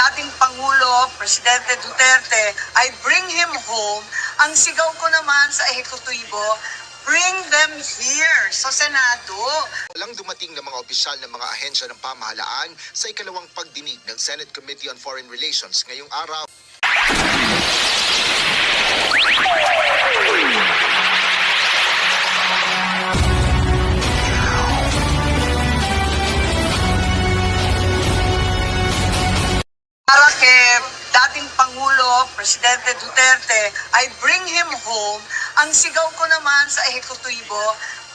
dating Pangulo, Presidente Duterte, I bring him home. Ang sigaw ko naman sa ehekutibo, bring them here sa Senado. Walang dumating ng mga opisyal ng mga ahensya ng pamahalaan sa ikalawang pagdinig ng Senate Committee on Foreign Relations ngayong araw. Presidente Duterte, I bring him home. Ang sigaw ko naman sa ehekutibo,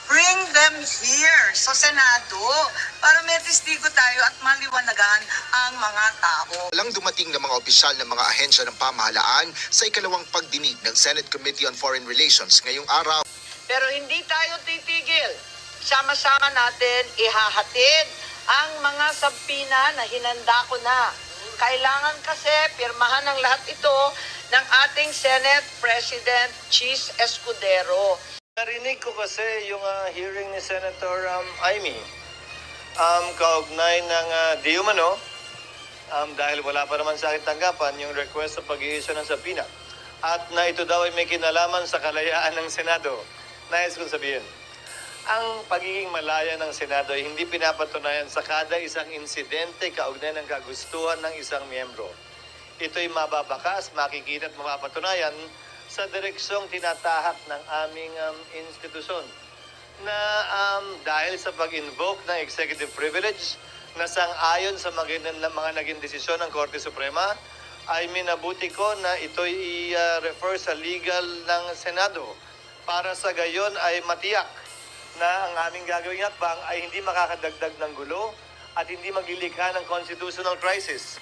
bring them here sa Senado para may testigo tayo at maliwanagan ang mga tao. Walang dumating ng mga opisyal ng mga ahensya ng pamahalaan sa ikalawang pagdinig ng Senate Committee on Foreign Relations ngayong araw. Pero hindi tayo titigil. Sama-sama natin ihahatid ang mga sabpina na hinanda ko na. Kailangan kasi pirmahan ng lahat ito ng ating Senate President Cheese Escudero. Narinig ko kasi yung ah, hearing ni Senator um, Amy um, kaugnay ng uh, di umano um, dahil wala pa naman sa akin tanggapan yung request sa pag-i-issue ng sapina at na ito daw ay may kinalaman sa kalayaan ng Senado. Nais kong sabihin, ang pagiging malaya ng Senado ay hindi pinapatunayan sa kada isang insidente kaugnay ng kagustuhan ng isang miyembro. Ito'y mababakas, makikita at mapapatunayan sa direksyong tinatahak ng aming um, institusyon na um, dahil sa pag-invoke ng executive privilege na sang-ayon sa mga, mga naging desisyon ng Korte Suprema ay minabuti ko na ito'y i-refer sa legal ng Senado para sa gayon ay matiyak na ang aming gagawing hakbang ay hindi makakadagdag ng gulo at hindi maglilikha ng constitutional crisis.